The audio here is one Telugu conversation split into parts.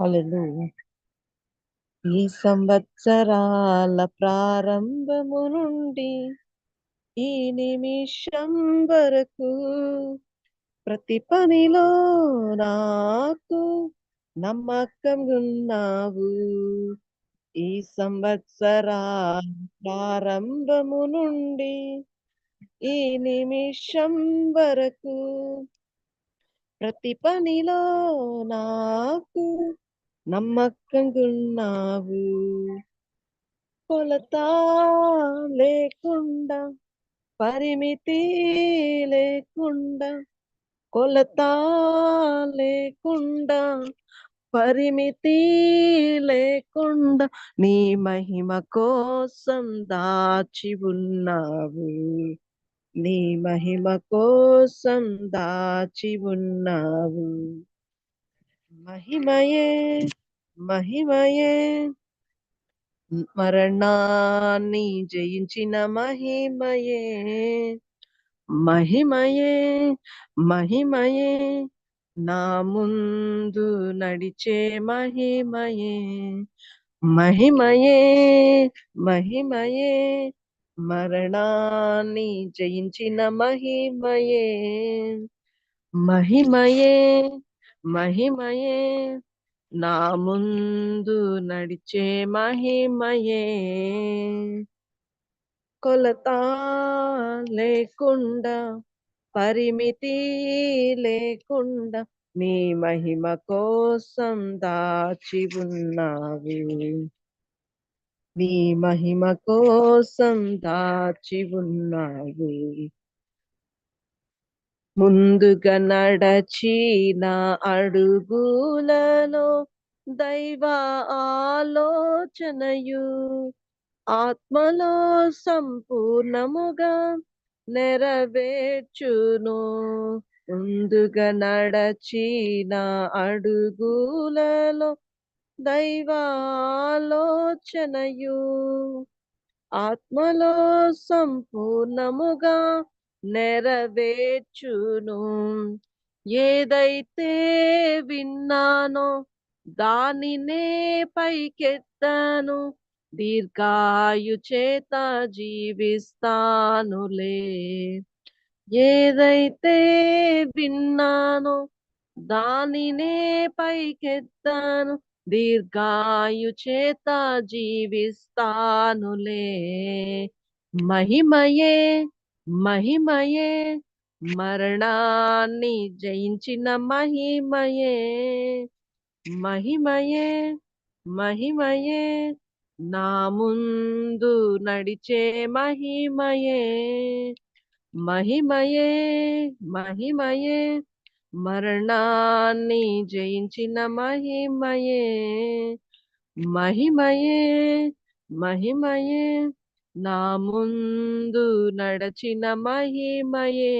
హల్లెలూయా ఈ సంవత్సరాల ప్రారంభము నుండి ఈ నిమిషం వరకు ప్రతి పనిలో నాకు నమ్మకం ఉన్నావు. ఈ సంవత్సరాల ప్రారంభము నుండి ఈ నిమిషం వరకు ప్రతి పనిలో నాకు నమ్మకంగున్నావు. కొలత లేకుండా పరిమితి లేకుండా కొలత లేకుండా పరిమితి లేకుండా నీ మహిమ కోసం దాచి ఉన్నావు. నీ మహిమ కోసం దాచి ఉన్నావు. మహిమయే మహిమయే. మరణాన్ని జయించిన మహిమయే. మహిమయే మహిమయే. నా ముందు నడిచే మహిమయే. మహిమయే మహిమయే. మరణాన్ని జయించిన మహిమయే. మహిమయే మహిమయే. నా ముందు నడిచే మహిమయే. కొలత లేకుండా పరిమితి లేకుండా నీ మహిమ కోసం దాచి ఉన్నావు. నీ మహిమ కోసం దాచి ఉన్నావు. ముందుగా నడచిన అడుగులలో దైవ ఆలోచనయు. ఆత్మలో సంపూర్ణముగా నెరవేర్చును. ముందుగా నడచిన అడుగులలో దైవ ఆలోచనయు. ఆత్మలో సంపూర్ణముగా నెరవేర్చును. ఏదైతే విన్నానో దానినే పైకెత్తాను. దీర్ఘాయు చేత జీవిస్తానులే. ఏదైతే విన్నానో దానినే పైకెత్తాను. దీర్ఘాయు చేత జీవిస్తానులే. మహిమయే మహిమయే మరణాన్ని జయించిన మహిమయే. మహిమయే మహిమయే నా ముందు నడిచే మహిమయే. మహిమయే మహిమయే మరణాన్ని జయించిన మహిమయే. మహిమయే మహిమయే నా ముందు నడచిన మహిమయే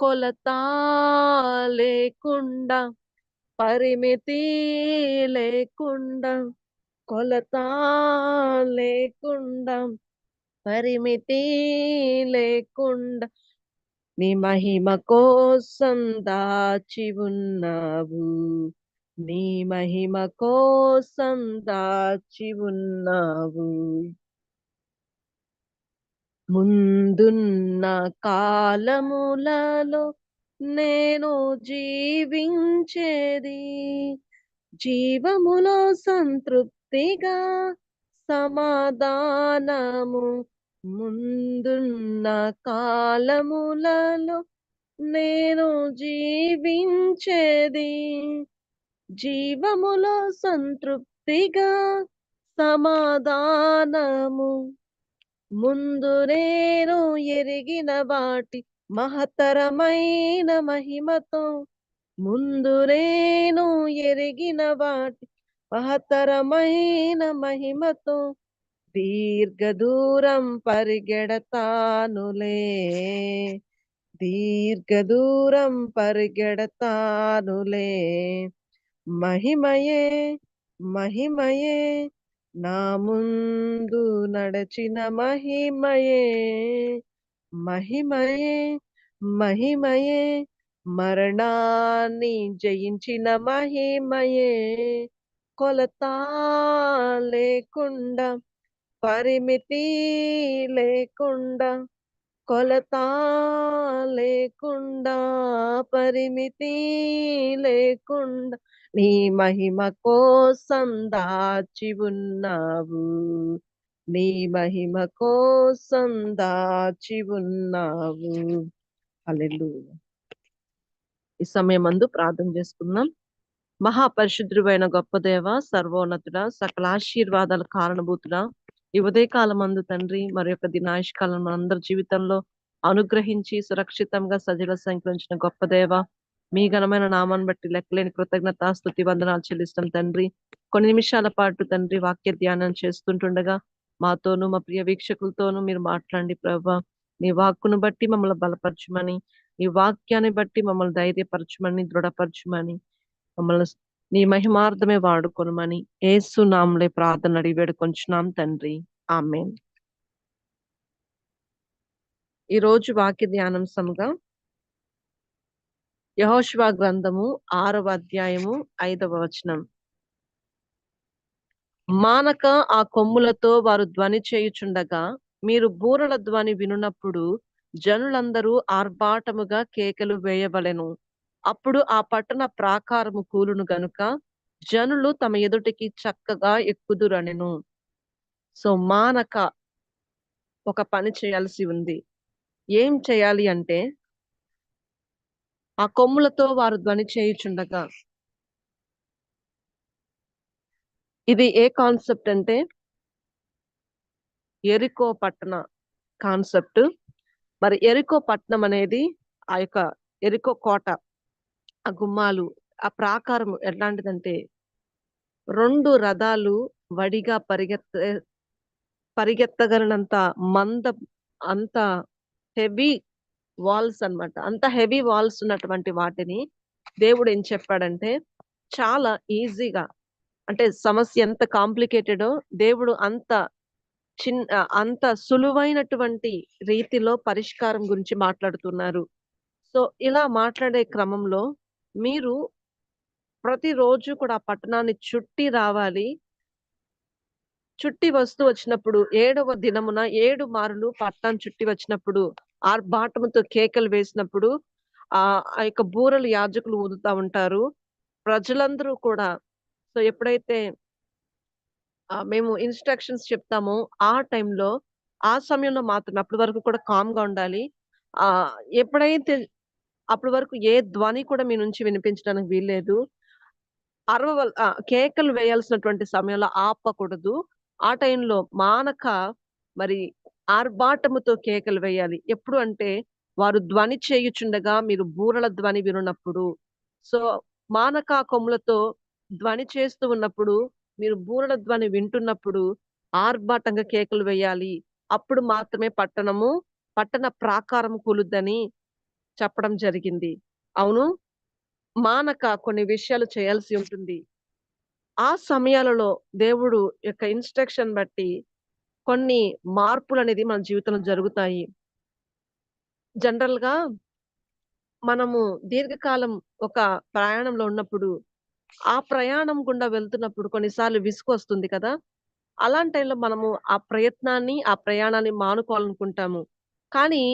కొలతా లేకుండా పరిమితి లేకుండా కొలతా లేకుండా పరిమితి లేకుండా నీ మహిమ కోసం దాచి ఉన్నావు. నీ మహిమ కోసం దాచి ఉన్నావు. ముందున్న కాలములలో నేను జీవించేది జీవములో సంతృప్తిగా సమాధానము ముందున్న కాలములలో నేను జీవించేది జీవములో సంతృప్తిగా సమాధానము ముందు నేను ఎరిగిన వాటి మహతరమైన మహిమతో ముందు నేను ఎరిగిన వాటి మహతరమైన మహిమతో దీర్ఘ దూరం పరిగెడతానులే దీర్ఘ దూరం పరిగెడతానులే మహిమయే మహిమయే నా ముందు నడచిన మహిమయే మహిమయే మహిమయే మరణాన్ని జయించిన మహిమయే. కొలత లేకుండా పరిమితి లేకుండా కొలత లేకుండా పరిమితి లేకుండా నీ మహిమ కోసం దాచి ఉన్నావు. నీ మహిమ కోసం దాచి ఉన్నావు. అల్లెలు ఈ సమయమందు ప్రార్థన చేసుకుందాం. మహాపరిశుద్ధుడైన గొప్ప దేవ సర్వోన్నతుడ సకల ఆశీర్వాదాల కారణభూతుడా ఈ ఉదయకాలం అందు తండ్రి మరి యొక్క దినాయుష్కాలం మనందరి జీవితంలో అనుగ్రహించి సురక్షితంగా సజల సంకరించిన గొప్ప దేవ మీ ఘనమైన నామాన్ని బట్టి లెక్కలేని కృతజ్ఞత స్థుతి వందనాలు చెల్లిస్తాం తండ్రి. కొన్ని నిమిషాల పాటు తండ్రి వాక్య ధ్యానం చేస్తుంటుండగా మాతోను మా ప్రియ వీక్షకులతోనూ మీరు మాట్లాడండి ప్రభా నీ వాక్కును బట్టి మమ్మల్ని బలపరచమని నీ వాక్యాన్ని బట్టి మమ్మల్ని ధైర్యపరచమని దృఢపరచమని మమ్మల్ని నీ మహిమార్థమే వాడుకొనమని ఏసు నామలే ప్రార్థన అడిగి వేడుకొంచున్నాం తండ్రి. ఆమె ఈ రోజు వాక్య సముగా యహోశివా గ్రంథము ఆరవ అధ్యాయము ఐదవ వచనం. మానక ఆ కొమ్ములతో వారు ధ్వని చేయుచుండగా మీరు బూరల ధ్వని వినున్నప్పుడు జనులందరూ ఆర్భాటముగా కేకలు వేయవలెను. అప్పుడు ఆ పట్టణ ప్రాకారము కూలును గనుక జనులు తమ ఎదుటికి చక్కగా ఎక్కుదురనెను. సో మానక ఒక పని చేయాల్సి ఉంది. ఏం చేయాలి అంటే ఆ కొమ్ములతో వారు ధ్వని చేయుచుండగా ఇది ఏ కాన్సెప్ట్ అంటే ఎరికో పట్టణ కాన్సెప్ట్. మరి ఎరికో పట్టణం అనేది ఆ యొక్క ఎరికో కోట. ఆ గుమ్మాలు ఆ ప్రాకారం ఎట్లాంటిదంటే రెండు రథాలు వడిగా పరిగెత్త పరిగెత్తగలనంత మంద అంత హెవీ వాల్స్ అన్నమాట. అంత హెవీ వాల్స్ ఉన్నటువంటి వాటిని దేవుడు ఏం చెప్పాడంటే చాలా ఈజీగా అంటే సమస్య ఎంత కాంప్లికేటెడో దేవుడు అంత చిన్న అంత సులువైనటువంటి రీతిలో పరిష్కారం గురించి మాట్లాడుతున్నారు. సో ఇలా మాట్లాడే క్రమంలో మీరు ప్రతిరోజు కూడా ఆ పట్టణాన్ని చుట్టి రావాలి. చుట్టి వస్తూ వచ్చినప్పుడు ఏడవ దినమున ఏడు మారులు పట్టణం చుట్టి వచ్చినప్పుడు ఆర్భాటముతో కేకలు వేసినప్పుడు ఆ ఆ యొక్క బూరలు యాజకులు ఊదుతా ఉంటారు. ప్రజలందరూ కూడా సో ఎప్పుడైతే మేము ఇన్స్ట్రక్షన్స్ చెప్తామో ఆ టైంలో ఆ సమయంలో మాత్రం అప్పటి వరకు కూడా కామ్గా ఉండాలి. ఆ ఎప్పుడైతే అప్పటి వరకు ఏ ధ్వని కూడా మీ నుంచి వినిపించడానికి వీల్లేదు. అరవ కేకలు వేయాల్సినటువంటి సమయంలో ఆపకూడదు. ఆ టైంలో మానక మరి ఆర్భాటముతో కేకలు వేయాలి. ఎప్పుడు అంటే వారు ధ్వని చేయుచుండగా మీరు బూరల ధ్వని వినున్నప్పుడు. సో మానక కొమ్ములతో ధ్వని చేస్తూ ఉన్నప్పుడు మీరు బూరల ధ్వని వింటున్నప్పుడు ఆర్భాటంగా కేకలు వేయాలి. అప్పుడు మాత్రమే పట్టణము పట్టణ ప్రాకారం కూలుద్దని చెప్పడం జరిగింది. అవును. మానక కొన్ని విషయాలు చేయాల్సి ఉంటుంది. ఆ సమయాలలో దేవుడు యొక్క ఇన్స్ట్రక్షన్ బట్టి కొన్ని మార్పులు అనేది మన జీవితంలో జరుగుతాయి. జనరల్గా మనము దీర్ఘకాలం ఒక ప్రయాణంలో ఉన్నప్పుడు ఆ ప్రయాణం గుండా వెళ్తున్నప్పుడు కొన్నిసార్లు విసుగు వస్తుంది కదా! అలాంటి టైంలో మనము ఆ ప్రయత్నాన్ని ఆ ప్రయాణాన్ని మానుకోవాలనుకుంటాము. కానీ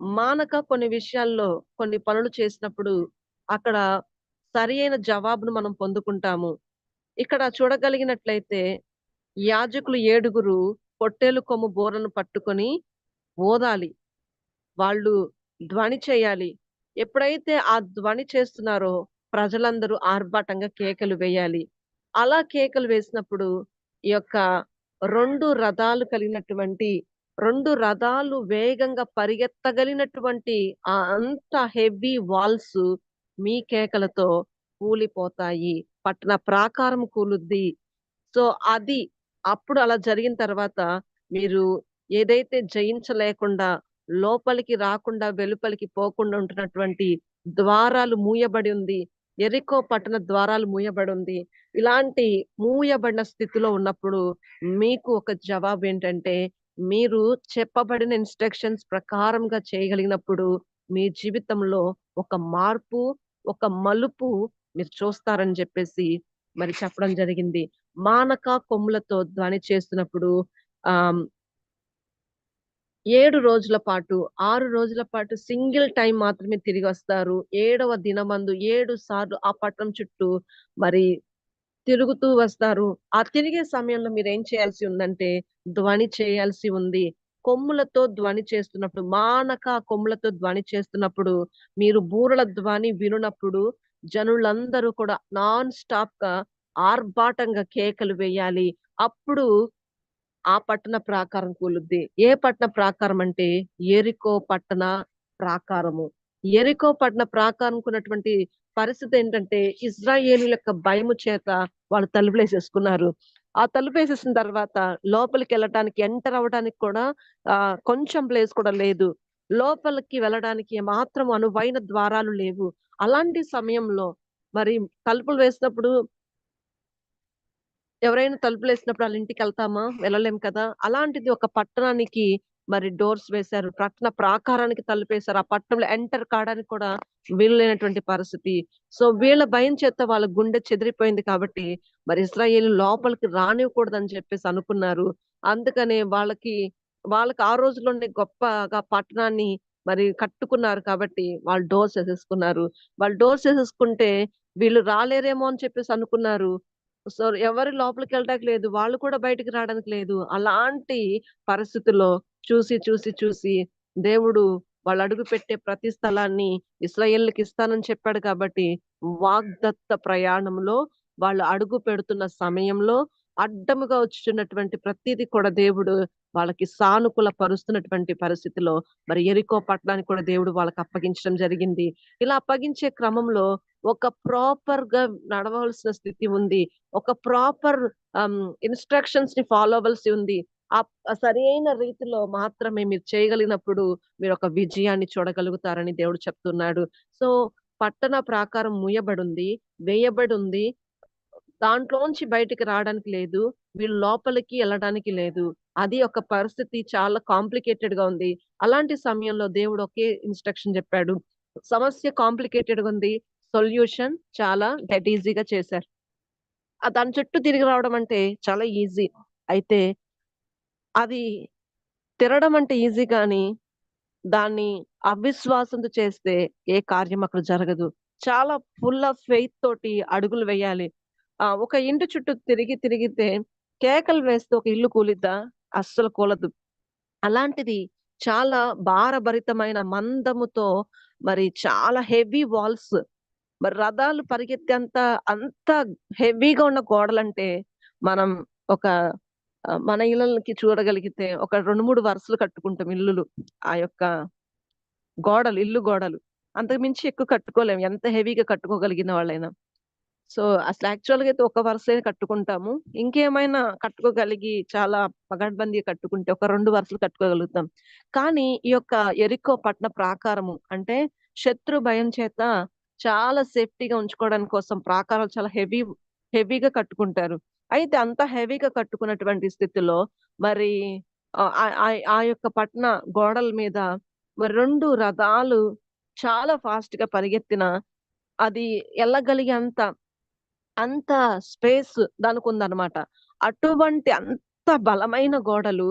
మానక కొన్ని విషయాల్లో కొన్ని పనులు చేసినప్పుడు అక్కడ సరి అయిన జవాబును మనం పొందుకుంటాము. ఇక్కడ చూడగలిగినట్లయితే యాజకులు ఏడుగురు పొట్టేలు కొమ్ము బోరను పట్టుకొని ఓదాలి. వాళ్ళు ధ్వని చేయాలి. ఎప్పుడైతే ఆ ధ్వని చేస్తున్నారో ప్రజలందరూ ఆర్భాటంగా కేకలు వేయాలి. అలా కేకలు వేసినప్పుడు ఈ యొక్క రెండు రథాలు కలిగినటువంటి రెండు రథాలు వేగంగా పరిగెత్తగలిగినటువంటి ఆ అంత హెవీ వాల్స్ మీ కేకలతో కూలిపోతాయి. పట్టణ ప్రాకారం కూలుద్ది. సో అది అప్పుడు అలా జరిగిన తర్వాత మీరు ఏదైతే జయించలేకుండా లోపలికి రాకుండా వెలుపలికి పోకుండా ఉంటున్నటువంటి ద్వారాలు మూయబడి ఉంది. ఎరికో పట్టణ ద్వారాలు మూయబడి ఉంది. ఇలాంటి మూయబడిన స్థితిలో ఉన్నప్పుడు మీకు ఒక జవాబు ఏంటంటే మీరు చెప్పబడిన ఇన్స్ట్రక్షన్స్ ప్రకారంగా చేయగలిగినప్పుడు మీ జీవితంలో ఒక మార్పు, ఒక మలుపు మీరు చూస్తారని చెప్పేసి మరి చెప్పడం జరిగింది. మానక కొమ్ములతో ధ్వని చేస్తున్నప్పుడు ఆ ఏడు రోజుల పాటు, ఆరు రోజుల పాటు సింగిల్ టైం మాత్రమే తిరిగి వస్తారు ఏడవ దినమందు ఏడు సార్లు ఆ పట్టణం చుట్టూ మరి తిరుగుతూ వస్తారు. ఆ తిరిగే సమయంలో ఏం చేయాల్సి ఉందంటే, ధ్వని చేయాల్సి ఉంది. కొమ్ములతో ధ్వని చేస్తున్నప్పుడు, మానక కొమ్ములతో ధ్వని చేస్తున్నప్పుడు, మీరు బూరల ధ్వని వినునప్పుడు జనులందరూ కూడా నాన్ స్టాప్గా ఆర్భాటంగా కేకలు వేయాలి. అప్పుడు ఆ పట్టణ ప్రాకారం కూలుద్ది. ఏ పట్టణ ప్రాకారం అంటే ఎరికో పట్టణ ప్రాకారము. ఎరికో పట్టణ ప్రాకారంకున్నటువంటి పరిస్థితి ఏంటంటే ఇజ్రాయేలు యొక్క భయము చేత వాళ్ళు తలుపులేసేసుకున్నారు. ఆ తలుపు వేసేసిన తర్వాత లోపలికి వెళ్ళడానికి ఎంటర్ అవ్వడానికి కూడా ఆ కొంచెం ప్లేస్ కూడా లేదు. లోపలికి వెళ్ళడానికి మాత్రం అనువైన ద్వారాలు లేవు. అలాంటి సమయంలో మరి తలుపులు వేసినప్పుడు ఎవరైనా తలుపులు వేసినప్పుడు వాళ్ళ ఇంటికి వెళ్తామా వెళ్ళలేం కదా! అలాంటిది ఒక పట్టణానికి మరి డోర్స్ వేశారు. పట్టణ ప్రాకారానికి తలుపేశారు. ఆ పట్టణంలో ఎంటర్ కావడానికి కూడా వీలు లేనటువంటి పరిస్థితి. సో, వీళ్ళ భయం చేత వాళ్ళ గుండె చెదిరిపోయింది కాబట్టి, మరి ఇస్రాయేల్ లోపలికి రానివ్వకూడదని చెప్పేసి అనుకున్నారు. అందుకనే వాళ్ళకి, వాళ్ళకి ఆ రోజుల్లోనే గొప్పగా పట్టణాన్ని మరి కట్టుకున్నారు కాబట్టి, వాళ్ళు డోర్స్ వేసేసుకున్నారు వాళ్ళు డోర్స్ వేసేసుకుంటే వీళ్ళు రాలేరేమో అని చెప్పేసి అనుకున్నారు. సో, ఎవరు లోపలికెళ్ళటానికి లేదు. వాళ్ళు కూడా బయటికి రావడానికి లేదు. అలాంటి పరిస్థితుల్లో చూసి, చూసి, చూసి దేవుడు వాళ్ళు అడుగు పెట్టే ప్రతి స్థలాన్ని ఇశ్రాయేలీయులకి ఇస్తానని చెప్పాడు కాబట్టి, వాగ్దత్త ప్రయాణంలో వాళ్ళు అడుగు పెడుతున్న సమయంలో అడ్డముగా వచ్చుచున్నటువంటి ప్రతిదీ కూడా దేవుడు వాళ్ళకి సానుకూల పరుస్తున్నటువంటి పరిస్థితిలో మరి ఎరికో పట్టణానికి కూడా దేవుడు వాళ్ళకి అప్పగించడం జరిగింది. ఇలా అప్పగించే క్రమంలో ఒక ప్రాపర్గా నడవలసిన స్థితి ఉంది. ఒక ప్రాపర్ ఇన్స్ట్రక్షన్స్ని ఫాలో అవ్వాల్సి ఉంది. సరి సరైన రీతిలో మాత్రమే మీరు చేయగలిగినప్పుడు మీరు ఒక విజయాన్ని చూడగలుగుతారని దేవుడు చెప్తున్నాడు. సో, పట్టణ ప్రాకారం మూయబడుంది. వేయబడుంది. దాంట్లోంచి బయటికి రావడానికి లేదు. వీళ్ళు లోపలికి వెళ్ళడానికి లేదు. అది ఒక పరిస్థితి చాలా కాంప్లికేటెడ్గా ఉంది. అలాంటి సమయంలో దేవుడు ఒకే ఇన్‌స్ట్రక్షన్ చెప్పాడు సమస్య కాంప్లికేటెడ్‌గా ఉంది. సొల్యూషన్ చాలా డెట్ ఈజీగా చేశారు. దాని చుట్టూ తిరిగి రావడం అంటే చాలా ఈజీ. అయితే అది తిరగడం అంటే ఈజీ కానీ దాన్ని అవిశ్వాసంతో చేస్తే ఏ కార్యం అక్కడ జరగదు. చాలా ఫుల్ ఆఫ్ ఫెయిత్ తోటి అడుగులు వేయాలి. ఆ ఒక ఇంటి చుట్టూ తిరిగి తిరిగితే కేకలు వేస్తే ఒక ఇల్లు కూలిద్దా? అస్సలు కూలదు. అలాంటిది చాలా భారభరితమైన మందముతో మరి చాలా హెవీ వాల్స్ మరి రథాలు పరిగెత్తే అంత అంత హెవీగా ఉన్న గోడలంటే మనం ఒక మన ఇళ్ళకి చూడగలిగితే ఒక 2, 3 వరుసలు కట్టుకుంటాం ఇల్లులు. ఆ యొక్క గోడలు, ఇల్లు గోడలు. అంతకు మించి ఎక్కువ కట్టుకోలేము ఎంత హెవీగా కట్టుకోగలిగిన వాళ్ళైనా. సో, అసలు యాక్చువల్‌గా అయితే ఒక వరుసే కట్టుకుంటాము. ఇంకేమైనా కట్టుకోగలిగి చాలా పగడ్బందీ కట్టుకుంటే ఒక రెండు వరుసలు కట్టుకోగలుగుతాం. కానీ ఈ యొక్క ఎరికో పట్టణ ప్రాకారము అంటే శత్రు భయం చేత చాలా సేఫ్టీగా ఉంచుకోవడానికి కోసం ప్రాకారాలు చాలా హెవీ హెవీగా కట్టుకుంటారు. అయితే అంత హెవీగా కట్టుకున్నటువంటి స్థితిలో మరి ఆ యొక్క పట్న గోడల మీద మరి రెండు రథాలు చాలా ఫాస్ట్గా పరిగెత్తిన అది వెళ్ళగలిగేంత అంత స్పేస్ దానికి ఉందన్నమాట అటువంటి అంత బలమైన గోడలు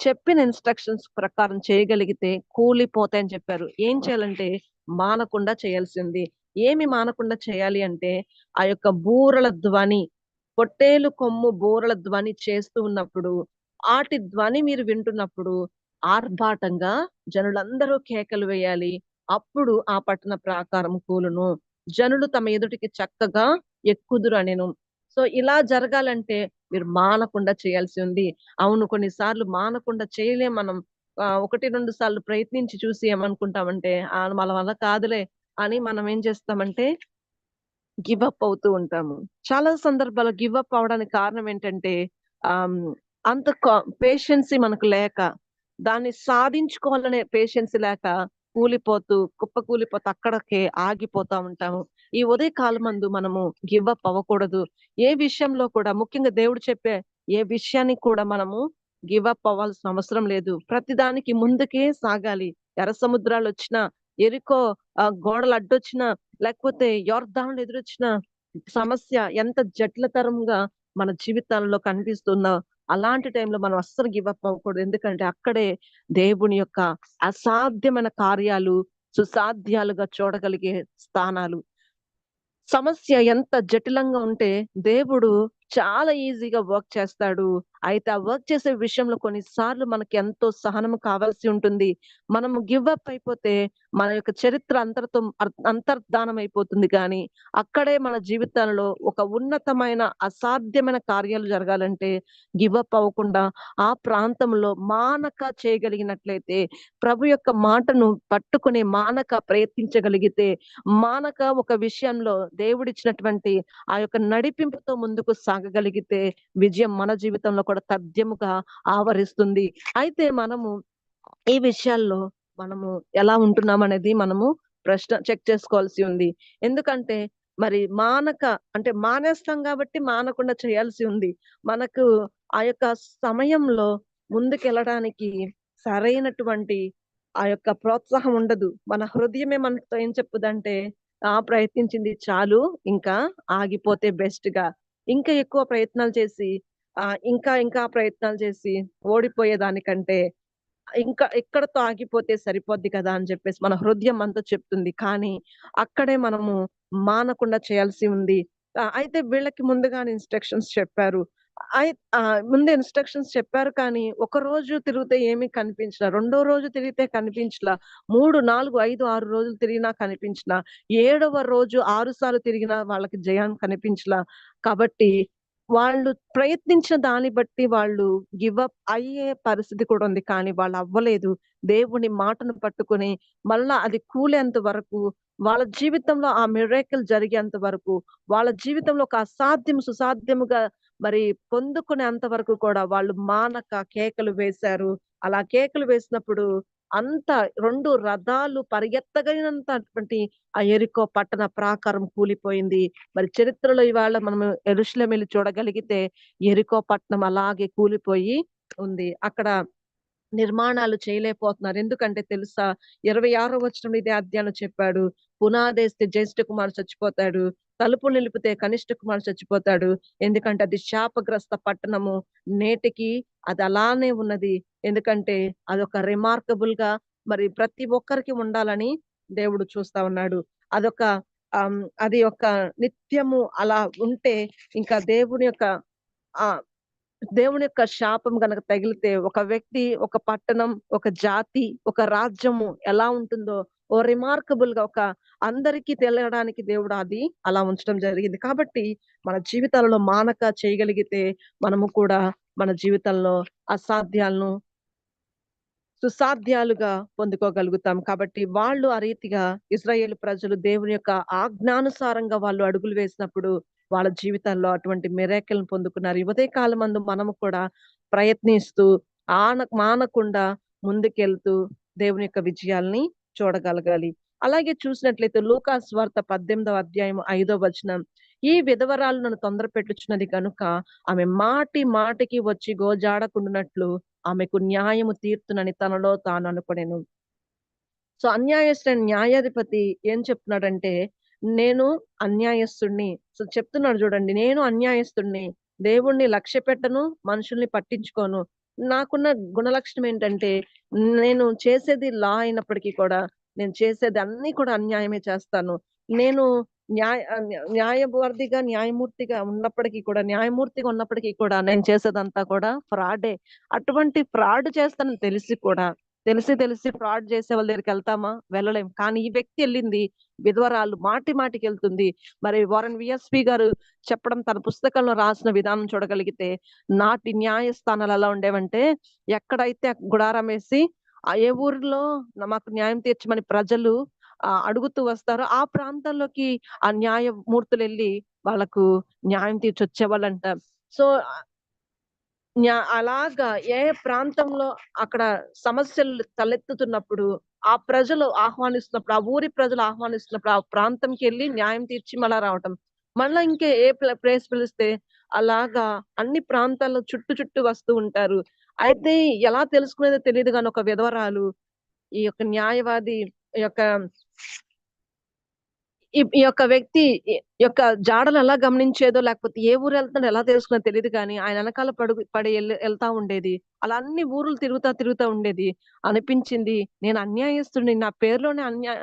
చెప్పిన ఇన్‌స్ట్రక్షన్స్ ప్రకారం చేయగలిగితే కూలిపోతాయని చెప్పారు. ఏం చేయాలంటే మానకుండా చేయాల్సింది. ఏమి మానకుండా చేయాలి అంటే ఆ యొక్క బూరల ధ్వని, పొట్టేలు కొమ్ము బోరల ధ్వని చేస్తూ ఉన్నప్పుడు, ఆటి ధ్వని మీరు వింటున్నప్పుడు ఆర్భాటంగా జనులందరూ కేకలు వేయాలి. అప్పుడు ఆ పట్టణ ప్రాకారం కూలును. జనులు తమ ఎదుటికి చక్కగా ఎక్కుదురనెను. సో, ఇలా జరగాలంటే మీరు మానకుండా చేయాల్సి ఉంది. అవును కొన్ని సార్లు మానకుండా చేయలేం మనం. ఒకటి రెండు సార్లు ప్రయత్నించి చూసి ఏమనుకుంటామంటే, ఆ! మన వల్ల కాదులే అని మనం ఏం చేస్తామంటే గివ్ అప్ అవుతూ ఉంటాము. చాలా సందర్భాల్లో గివ్ అప్ అవ్వడానికి కారణం ఏంటంటే అంత పేషెన్సీ మనకు లేక, దాన్ని సాధించుకోవాలనే పేషెన్స్ లేక కూలిపోతూ, కుప్ప కూలిపోతూ అక్కడకే ఆగిపోతా ఉంటాము. ఈ ఉదయ కాలమందు మనము గివ్ అప్ అవ్వకూడదు. ఏ విషయంలో కూడా ముఖ్యంగా దేవుడు చెప్పే ఏ విషయానికి కూడా మనము గివ్ అప్ అవ్వాల్సిన అవసరం లేదు. ప్రతిదానికి ముందుకే సాగాలి. ఎర్ర సముద్రాలు వచ్చినా ఎరుకో గోడలు అడ్డొచ్చినా, లేకపోతే యోర్ధానులు ఎదురొచ్చిన సమస్య ఎంత జట్లతరంగా మన జీవితాల్లో కనిపిస్తుందో, అలాంటి టైంలో మనం అస్సలు గివ్ అప్ అవ్వకూడదు. ఎందుకంటే అక్కడే దేవుని యొక్క అసాధ్యమైన కార్యాలు సుసాధ్యాలుగా చూడగలిగే స్థానాలు. సమస్య ఎంత జటిలంగా ఉంటే దేవుడు చాలా ఈజీగా వర్క్ చేస్తాడు. అయితే ఆ వర్క్ చేసే విషయంలో కొన్ని సార్లు మనకి ఎంతో సహనం కావాల్సి ఉంటుంది. మనము గివ్ అప్ అయిపోతే మన యొక్క చరిత్ర అంతటితో అంతర్ధానం అయిపోతుంది కానీ అక్కడే మన జీవితాలలో ఒక ఉన్నతమైన అసాధ్యమైన కార్యాలు జరగాలంటే గివ్ అప్ అవ్వకుండా ఆ ప్రాంతంలో మానక చేయగలిగినట్లయితే, ప్రభు యొక్క మాటను పట్టుకునే మానక ప్రయత్నించగలిగితే, మానక ఒక విషయంలో దేవుడిచ్చినటువంటి ఆ యొక్క నడిపింపుతో ముందుకు సాగగలిగితే, విజయం మన జీవితంలో కూడా తథ్యముగా ఆవరిస్తుంది. అయితే మనము ఈ విషయాల్లో మనము ఎలా ఉంటున్నాం అనేది మనము ప్రశ్న చెక్ చేసుకోవాల్సి ఉంది. ఎందుకంటే మరి మానక అంటే మానేస్తాం కాబట్టి మానకుండా చేయాల్సి ఉంది. మనకు ఆ యొక్క సమయంలో ముందుకెళ్ళడానికి సరైనటువంటి ఆ యొక్క ప్రోత్సాహం ఉండదు. మన హృదయమే మనతో ఏం చెప్పుదంటే, ఆ! ప్రయత్నించింది చాలు. ఇంకా ఆగిపోతే బెస్ట్‌గా. ఇంకా ఎక్కువ ప్రయత్నాలు చేసి ఆ ఇంకా ఇంకా ప్రయత్నాలు చేసి ఓడిపోయే దానికంటే ఇంకా ఎక్కడతో ఆగిపోతే సరిపోద్ది కదా! అని చెప్పేసి మన హృదయం అంతా చెప్తుంది. కానీ అక్కడే మనము మానకుండా చేయాల్సి ఉంది. అయితే వీళ్ళకి ముందుగానే ఇన్‌స్ట్రక్షన్స్ చెప్పారు. ముందు ఇన్‌స్ట్రక్షన్స్ చెప్పారు కానీ, ఒక రోజు తిరిగితే ఏమి కనిపించిన రెండో రోజు తిరిగితే కనిపించలా. 3, 4, 5, 6 రోజులు తిరిగినా కనిపించిన ఏడవ రోజు ఆరు సార్లు తిరిగినా వాళ్ళకి జయం కనిపించలా. కాబట్టి వాళ్ళు ప్రయత్నించిన దాన్ని బట్టి వాళ్ళు గివ్ అప్ అయ్యే పరిస్థితి కూడా ఉంది. కానీ వాళ్ళు అవ్వలేదు. దేవుని మాటను పట్టుకొని మళ్ళా అది కూలేంత వరకు, వాళ్ళ జీవితంలో ఆ మిరాకిల్ జరిగేంత వరకు, వాళ్ళ జీవితంలో ఒక అసాధ్యం సుసాధ్యముగా మరి పొందుకునేంత వరకు కూడా వాళ్ళు మానక కేకలు వేశారు. అలా కేకలు వేసినప్పుడు అంత రెండు రథాలు పరిగెత్తగలిగినంతటువంటి ఆ ఎరుకో పట్టణ ప్రాకారం కూలిపోయింది. మరి చరిత్రలో ఇవాళ మనం యెరూషలేం చూడగలిగితే ఎరుకో పట్టణం అలాగే కూలిపోయి ఉంది. అక్కడ నిర్మాణాలు చేయలేకపోతున్నారు. ఎందుకంటే తెలుసా? ఇరవై ఆరో వచ్చిన ఇదే అధ్యాయంలో చెప్పాడు. పునాదేస్తే జ్యేష్ఠ కుమార్ చచ్చిపోతాడు. తలుపులు నిలిపితే కనిష్ఠ కుమారుడు చచ్చిపోతాడు. ఎందుకంటే అది శాపగ్రస్త పట్టణము. నేటికి అది అలానే ఉన్నది. ఎందుకంటే అదొక రిమార్కబుల్‌గా మరి ప్రతి ఒక్కరికి ఉండాలని దేవుడు చూస్తా ఉన్నాడు. అదొక అది ఒక నిత్యము అలా ఉంటే ఇంకా దేవుని యొక్క ఆ దేవుని యొక్క శాపం గనక తగిలితే ఒక వ్యక్తి, ఒక పట్టణం, ఒక జాతి, ఒక రాజ్యము ఎలా ఉంటుందో ఓ రిమార్కబుల్గా ఒక అందరికీ తెలియడానికి దేవుడు అది అలా ఉంచడం జరిగింది. కాబట్టి మన జీవితాలలో మానక చేయగలిగితే మనము కూడా మన జీవితంలో అసాధ్యాలను సుసాధ్యాలుగా పొందుకోగలుగుతాం. కాబట్టి వాళ్ళు ఆ రీతిగా ఇజ్రాయేల్ ప్రజలు దేవుని యొక్క ఆజ్ఞానుసారంగా వాళ్ళు అడుగులు వేసినప్పుడు వాళ్ళ జీవితాల్లో అటువంటి మిరాకిల్‌ని పొందుకున్నారు. ఇవదే కాలం కాలమందు మనము కూడా ప్రయత్నిస్తూ ఆన మానకుండా ముందుకెళ్తూ దేవుని యొక్క విజయాల్ని చూడగలగాలి. అలాగే చూసినట్లయితే లూకా స్వార్త పద్దెనిమిదవ అధ్యాయం ఐదో వచనం. ఈ విధవరాలు నన్ను తొందర పెట్టుచున్నది కనుక ఆమె మాటి మాటికి వచ్చి గోజాడకుండునట్లు ఆమెకు న్యాయము తీర్తునని తనలో తాను అనుకునేను సో, అన్యాయస్తుడైన న్యాయాధిపతి ఏం చెప్తున్నాడంటే, నేను అన్యాయస్తుడిని. సో, చెప్తున్నాడు చూడండి. నేను అన్యాయస్తుడిని. లక్ష్య లక్ష్యపెట్టను, మనుషుల్ని పట్టించుకోను. నాకున్న గుణలక్షణం ఏంటంటే, నేను చేసేది లా అయినప్పటికీ కూడా, నేను చేసేది అన్ని కూడా అన్యాయమే చేస్తాను. నేను న్యాయ ఆహ్, న్యాయవాదిగా, న్యాయమూర్తిగా ఉన్నప్పటికీ కూడా న్యాయమూర్తిగా ఉన్నప్పటికీ కూడా నేను చేసేదంతా కూడా ఫ్రాడే. అటువంటి ఫ్రాడ్ చేస్తానని తెలిసి కూడా, తెలిసి తెలిసి ఫ్రాడ్ చేసే వాళ్ళ దగ్గరికి వెళ్తామా వెళ్ళలేం. కానీ ఈ వ్యక్తి వెళ్ళింది విధవరాలు మాటి మాటికెళ్తుంది. మరి వారన్ విఎస్‌పి గారు చెప్పడం తన పుస్తకంలో రాసిన విధానం చూడగలిగితే, నాటి న్యాయస్థానాలు ఎలా ఉండేవంటే, ఎక్కడైతే గుడారమేసి ఆ ఏ ఊరిలో మాకు న్యాయం తీర్చమని ప్రజలు అడుగుతూ వస్తారో ఆ ప్రాంతాల్లోకి ఆ న్యాయమూర్తులెళ్ళి వాళ్ళకు న్యాయం తీర్చొచ్చేవాళ్ళంట. సో, అలాగా ఏ ప్రాంతంలో అక్కడ సమస్యలు తలెత్తుతున్నప్పుడు, ఆ ప్రజలు ఆహ్వానిస్తున్నప్పుడు, ఆ ఊరి ప్రజలు ఆహ్వానిస్తున్నప్పుడు, ఆ ప్రాంతంకెళ్ళి న్యాయం తీర్చి మళ్ళా రావటం. మళ్ళీ ఇంకే ఏ ప్లేస్ పిలిస్తే అలాగా అన్ని ప్రాంతాల్లో చుట్టూ చుట్టూ వస్తూ ఉంటారు. అయితే ఎలా తెలుసుకునేదో తెలియదు కానీ ఒక విధవరాలు ఈ యొక్క న్యాయవాది ఈ యొక్క ఈ ఈ యొక్క వ్యక్తి యొక్క జాడలు ఎలా గమనించేదో లేకపోతే ఏ ఊరు వెళ్తాడో ఎలా తెలుసుకున్నా తెలియదు కానీ ఆయన వెనకాల పడు పడి వెళ్తా ఉండేది. అలా అన్ని ఊరులు తిరుగుతా, తిరుగుతా ఉండేది. అనిపించింది నేను అన్యాయస్తుడిని. నా పేరులోనే అన్యా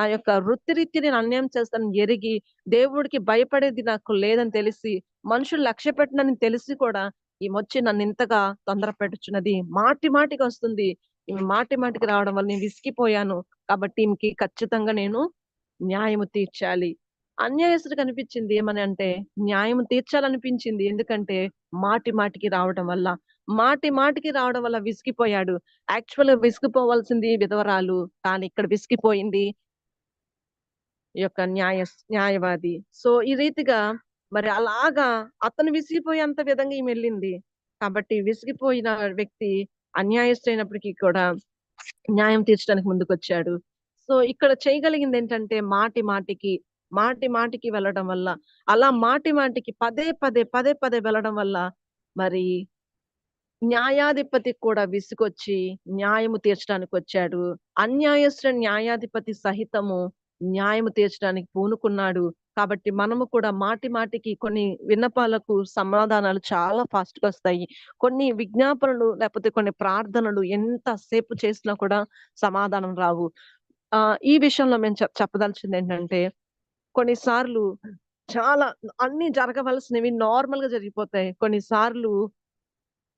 నా యొక్క వృత్తిరీత్యా నేను అన్యాయం చేస్తాను ఎరిగి, దేవుడికి భయపడేది నాకు లేదని తెలిసి, మనుషులు లక్ష్య పెట్టినని తెలిసి కూడా ఈ మచ్చి నన్ను ఇంతగా తొందర పెట్టుచున్నది. మాటి మాటికి వస్తుంది మాటి మాటికి రావడం వల్ల నేను విసిగిపోయాను. కాబట్టి ఈమెకి ఖచ్చితంగా నేను న్యాయము తీర్చాలి. అన్యాయస్తుడు కనిపించింది ఏమని అంటే, న్యాయం తీర్చాలనిపించింది. ఎందుకంటే మాటి మాటికి రావడం వల్ల. మాటి మాటికి రావడం వల్ల విసిగిపోయాడు. యాక్చువల్ విసిగిపోవాల్సింది విధవరాలు. కానీ ఇక్కడ విసిగిపోయింది ఈ యొక్క న్యాయ న్యాయవాది. సో, ఈ రీతిగా మరి అలాగా అతను విసిగిపోయేంత విధంగా వెళ్ళింది కాబట్టి విసిగిపోయిన వ్యక్తి అన్యాయస్తుడైనప్పటికీ కూడా న్యాయం తీర్చడానికి ముందుకొచ్చాడు. సో, ఇక్కడ చేయగలిగిందేంటంటే మాటి మాటికి, మాటి మాటికి వెళ్ళడం వల్ల, అలా మాటి మాటికి పదే పదే, పదే పదే వెళ్ళడం వల్ల మరి న్యాయాధిపతికి కూడా విసుగొచ్చి న్యాయము తీర్చడానికొచ్చాడు. అన్యాయస్తుడైన న్యాయాధిపతి సహితము న్యాయము తీర్చడానికి పూనుకున్నాడు. కాబట్టి మనము కూడా మాటి మాటికి కొన్ని విన్నపాలకు సమాధానాలు చాలా ఫాస్ట్గా వస్తాయి కొన్ని విజ్ఞాపనలు లేకపోతే కొన్ని ప్రార్థనలు ఎంతసేపు చేసినా కూడా సమాధానం రావు. ఆ ఈ విషయంలో మేము చెప్ ఏంటంటే కొన్ని సార్లు చాలా అన్ని జరగవలసినవి నార్మల్గా జరిగిపోతాయి. కొన్ని సార్లు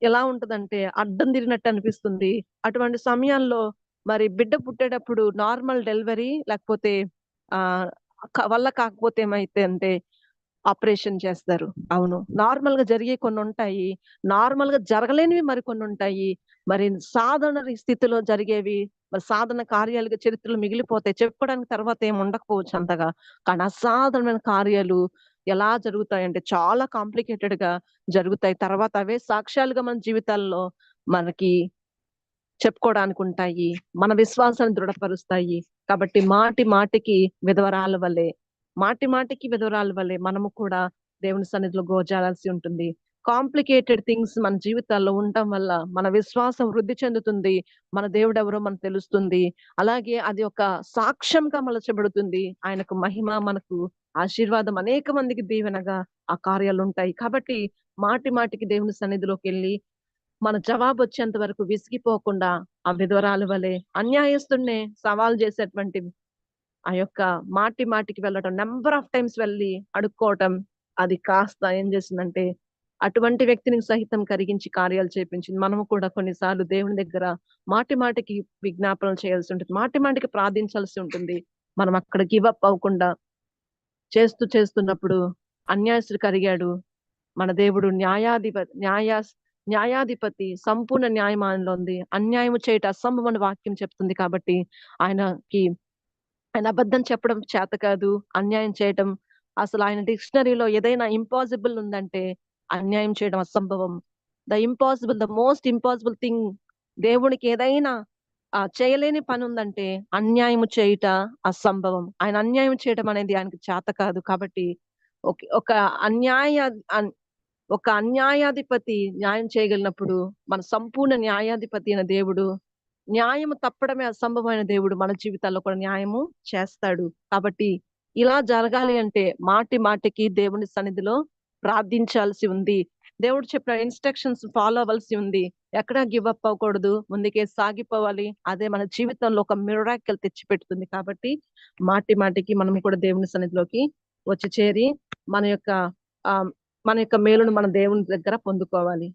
ఎలా ఉంటదంటే అడ్డం తిరిగినట్టు అనిపిస్తుంది. అటువంటి సమయాల్లో మరి బిడ్డ పుట్టేటప్పుడు నార్మల్ డెలివరీ లేకపోతే ఆ వల్ల కాకపోతే ఏమైతే అంటే ఆపరేషన్ చేస్తారు. అవును. నార్మల్గా జరిగే కొన్ని ఉంటాయి నార్మల్గా జరగలేనివి మరి కొన్ని ఉంటాయి మరి సాధారణ స్థితిలో జరిగేవి మరి సాధారణ కార్యాలుగా చరిత్రలు మిగిలిపోతాయి. చెప్పుకోవడానికి తర్వాత ఏమి ఉండకపోవచ్చు అంతగా. కానీ అసాధారణమైన కార్యాలు ఎలా జరుగుతాయంటే చాలా కాంప్లికేటెడ్గా జరుగుతాయి. తర్వాత అవే సాక్ష్యాలుగా మన జీవితాల్లో మనకి చెప్పుకోవడానికి ఉంటాయి మన విశ్వాసాన్ని దృఢపరుస్తాయి. కాబట్టి మాటి మాటికి విధవరాల వలె, మాటి మాటికి విధవరాల వలె మనము కూడా దేవుని సన్నిధిలో గోజారాల్సి ఉంటుంది. కాంప్లికేటెడ్ థింగ్స్ మన జీవితాల్లో ఉండటం వల్ల మన విశ్వాసం వృద్ధి చెందుతుంది. మన దేవుడెవరో మనకు తెలుస్తుంది. అలాగే అది ఒక సాక్ష్యంగా మలచబడుతుంది. ఆయనకు మహిమ, మనకు ఆశీర్వాదం అనేక మందికి దీవెనగా ఆ కార్యాలు ఉంటాయి కాబట్టి మాటి మాటికి దేవుని సన్నిధిలోకెళ్ళి మన జవాబు వచ్చేంత వరకు విసిగిపోకుండా ఆ విధవరాలు వలె అన్యాయస్తున్నే సవాలు చేసేటువంటి ఆ యొక్క మాటి మాటికి వెళ్ళడం నెంబర్ ఆఫ్ టైమ్స్ వెళ్ళి అడుక్కోవటం అది కాస్త ఏం చేసిందంటే అటువంటి వ్యక్తిని సహితం కరిగించి కార్యాలు చేపించింది. మనము కూడా కొన్నిసార్లు దేవుని దగ్గర మాటి మాటికి విజ్ఞాపనలు చేయాల్సి ఉంటుంది. మాటి మాటికి ప్రార్థించాల్సి ఉంటుంది. మనం అక్కడ గివ్ అప్ అవ్వకుండా చేస్తూ చేస్తున్నప్పుడు అన్యాయస్తుడు కరిగాడు. మన దేవుడు న్యాయాధిప న్యాయ న్యాయాధిపతి సంపూర్ణ న్యాయమానంలో ఉంది. అన్యాయం చేయట అసంభవం అని వాక్యం చెప్తుంది కాబట్టి ఆయనకి ఆయన అబద్ధం చెప్పడం చేత కాదు. అన్యాయం చేయటం అసలు ఆయన డిక్షనరీలో ఏదైనా ఇంపాసిబుల్ ఉందంటే అన్యాయం చేయడం అసంభవం. The impossible the most impossible thing దేవునికి ఏదైనా ఆ చేయలేని పని ఉందంటే అన్యాయము చేయుట అసంభవం. ఆయన అన్యాయం చేయడం అనేది ఆయనకి చేత కాదు. కాబట్టి ఒక అన్యాయ ఒక అన్యాయాధిపతి న్యాయం చేయగలిగినప్పుడు మన సంపూర్ణ న్యాయాధిపతి అయిన దేవుడు న్యాయము తప్పడమే అసంభవమైన దేవుడు మన జీవితాల్లో కూడా న్యాయము చేస్తాడు. కాబట్టి ఇలా జరగాలి అంటే మాటి మాటికి దేవుని సన్నిధిలో ప్రార్థించాల్సి ఉంది. దేవుడు చెప్పిన ఇన్‌స్ట్రక్షన్స్ ఫాలో అవ్వాల్సి ఉంది. ఎక్కడ గివ్ అప్ అవ్వకూడదు. ముందుకే సాగిపోవాలి. అదే మన జీవితంలో ఒక మిరాకిల్ తెచ్చిపెడుతుంది. కాబట్టి మాటి మాటికి మనం కూడా దేవుని సన్నిధిలోకి వచ్చి చేరి మన యొక్క మన యొక్క మేలును మన దేవుని దగ్గర పొందుకోవాలి.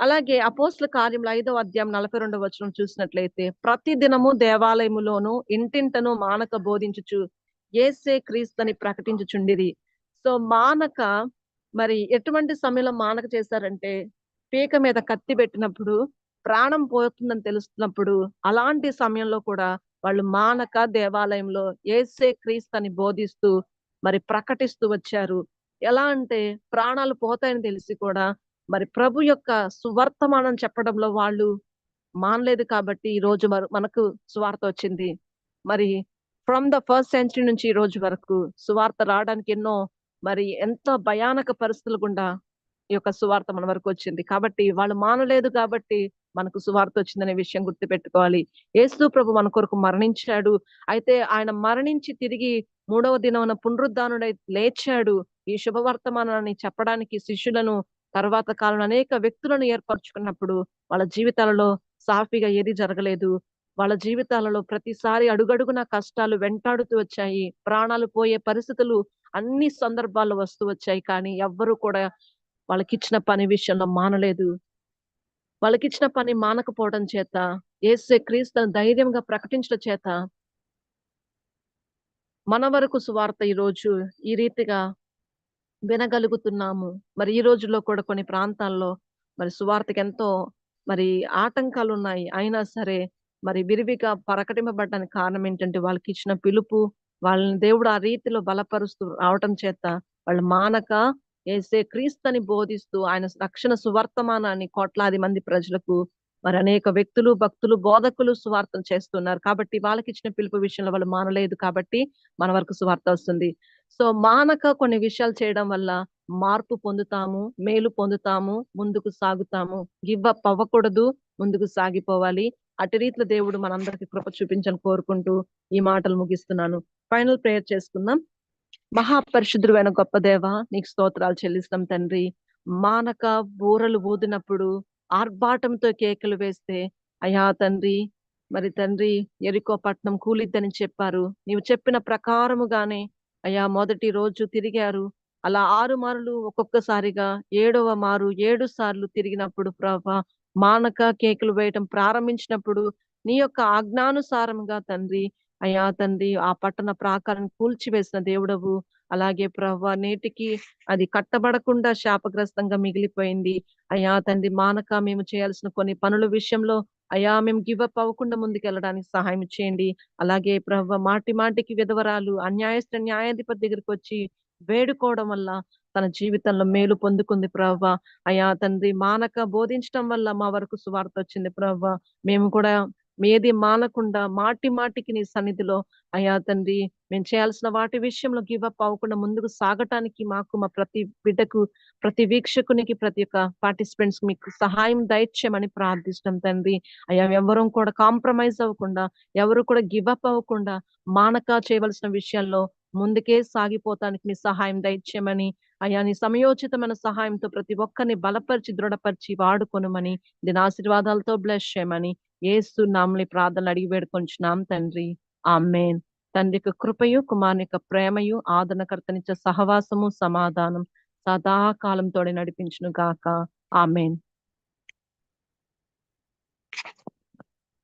అలాగే అపోస్ల కార్యంలో ఐదవ అధ్యాయం 42వ వచనం చూసినట్లయితే ప్రతి దినము దేవాలయములోను ఇంటింటను మానక బోధించుచు ఏసే క్రీస్తు అని ప్రకటించుచుండిరి. సో మానక మరి ఎటువంటి సమయంలో మానక చేశారంటే పీక మీద కత్తి పెట్టినప్పుడు ప్రాణం పోతుందని తెలుస్తున్నప్పుడు అలాంటి సమయంలో కూడా వాళ్ళు మానక దేవాలయంలో ఏసే క్రీస్తు అని బోధిస్తూ మరి ప్రకటిస్తూ వచ్చారు. ఎలా అంటే ప్రాణాలు పోతాయని తెలిసి కూడా మరి ప్రభు యొక్క సువర్తమానం చెప్పడంలో వాళ్ళు మానలేదు కాబట్టి ఈ రోజు మనకు సువార్త వచ్చింది. మరి ఫ్రమ్ ద ఫస్ట్ సెంచరీ నుంచి ఈ రోజు వరకు సువార్త రావడానికి ఎన్నో మరి ఎంత భయానక పరిస్థితుల గుండా ఈ యొక్క సువార్త మన వరకు వచ్చింది. కాబట్టి వాళ్ళు మానలేదు కాబట్టి మనకు సువార్త వచ్చిందనే విషయం గుర్తుపెట్టుకోవాలి. యేసు ప్రభు మన కొరకు మరణించాడు. అయితే ఆయన మరణించి తిరిగి మూడవ దినమున పునరుద్ధానుడై లేచాడు. ఈ శుభవర్తమానాన్ని చెప్పడానికి శిష్యులను తర్వాత కాలంలో అనేక వ్యక్తులను ఏర్పరచుకున్నప్పుడు వాళ్ళ జీవితాలలో సాఫీగా ఏది జరగలేదు. వాళ్ళ జీవితాలలో ప్రతిసారి అడుగడుగున కష్టాలు వెంటాడుతూ వచ్చాయి. ప్రాణాలు పోయే పరిస్థితులు అన్ని సందర్భాల్లో వస్తూ వచ్చాయి. కానీ ఎవ్వరూ కూడా వాళ్ళకిచ్చిన పని విషయంలో మానలేదు. వాళ్ళకిచ్చిన పని మానకపోవడం చేత ఏసే క్రీస్తును ధైర్యంగా ప్రకటించడం చేత మన వరకు సువార్త ఈ రోజు ఈ రీతిగా వినగలుగుతున్నాము. మరి ఈ రోజుల్లో కూడా కొన్ని ప్రాంతాల్లో మరి సువార్తకి ఎంతో మరి ఆటంకాలు ఉన్నాయి అయినా సరే మరి విరివిగా ప్రకటింపబడడానికి కారణం ఏంటంటే వాళ్ళకి ఇచ్చిన పిలుపు వాళ్ళని దేవుడు ఆ రీతిలో బలపరుస్తూ రావటం చేత వాళ్ళు మానక ఏసే క్రీస్తుని బోధిస్తూ ఆయన రక్షణ సువర్తమానాన్ని కోట్లాది మంది ప్రజలకు మరి అనేక వ్యక్తులు భక్తులు బోధకులు సువార్తం చేస్తున్నారు. కాబట్టి వాళ్ళకి ఇచ్చిన పిలుపు విషయంలో వాళ్ళు మానలేదు కాబట్టి మన వరకు సువార్త వస్తుంది. సో మానక కొన్ని విషయాలు చేయడం వల్ల మార్పు పొందుతాము మేలు పొందుతాము ముందుకు సాగుతాము. గివ్ అప్ అవ్వకూడదు ముందుకు సాగిపోవాలి. అటు రీతిలో దేవుడు మనందరికి కృప చూపించని కోరుకుంటూ ఈ మాటలు ముగిస్తున్నాను. ఫైనల్ ప్రేయర్ చేసుకుందాం. మహాపరిశుద్ధుడైన గొప్ప దేవ నీకు స్తోత్రాలు చెల్లిస్తాం తండ్రి. మానక బూరలు ఊదినప్పుడు ఆర్భాటంతో కేకలు వేస్తే అయ్యా తండ్రి మరి తండ్రి ఎరికో పట్నం కూలిద్దని చెప్పారు. నీవు చెప్పిన ప్రకారముగానే అయ్యా మొదటి రోజు తిరిగారు. అలా ఆరు మారులు ఒక్కొక్కసారిగా ఏడవ మారు ఏడు సార్లు తిరిగినప్పుడు ప్రభా మానక కేకులు వేయటం ప్రారంభించినప్పుడు నీ యొక్క ఆజ్ఞానుసారంగా తండ్రి అయ్యా తండ్రి ఆ పట్టణ ప్రాకారం కూల్చివేసిన దేవుడవు. అలాగే ప్రభా నేటికి అది కట్టబడకుండా శాపగ్రస్తంగా మిగిలిపోయింది. అయ్యా తండ్రి మానక మేము చేయాల్సిన కొన్ని పనుల విషయంలో అయ్యా మేము గివప్ అవ్వకుండా ముందుకెళ్ళడానికి సహాయం చేయండి. అలాగే ప్రభ మాటి మాటికి విధవరాలు అన్యాయస్థ న్యాయాధిపతి దగ్గరికి వచ్చి వేడుకోవడం వల్ల తన జీవితంలో మేలు పొందుకుంది ప్రవ్వ. అయా తండ్రి మానక బోధించడం వల్ల మా వరకు సువార్త వచ్చింది ప్రవ్వ. మేము కూడా ఏది మానకుండా మాటి మాటికి నీ సన్నిధిలో అయ్యా తండ్రి మేము చేయాల్సిన వాటి విషయంలో గివ్ అప్ అవ్వకుండా ముందుకు సాగటానికి మాకు మా ప్రతి బిడ్డకు ప్రతి వీక్షకునికి ప్రతి ఒక్క పార్టిసిపెంట్స్ మీకు సహాయం దయచేయమని ప్రార్థిస్తాం తండ్రి. అయ్యా ఎవరు కూడా కాంప్రమైజ్ అవ్వకుండా ఎవరు కూడా గివ్ అప్ అవ్వకుండా మానక చేయవలసిన విషయాల్లో ముందుకే సాగిపోతానికి మీ సహాయం దయచేయమని అయ్యా నీ సమయోచితమైన సహాయంతో ప్రతి ఒక్కరిని బలపరిచి దృఢపరిచి వాడుకొనమని దీని ఆశీర్వాదాలతో బ్లెస్ చేయమని ఏసు నామని ప్రార్థనలు అడిగి వేడుకొంచున్నాం తండ్రి. ఆమెన్. తండ్రి యొక్క కృపయు కుమారుని యొక్క ప్రేమయు ఆదరణకర్తనిచ్చే సహవాసము సమాధానం సదాకాలంతో నడిపించును గాక ఆమెన్.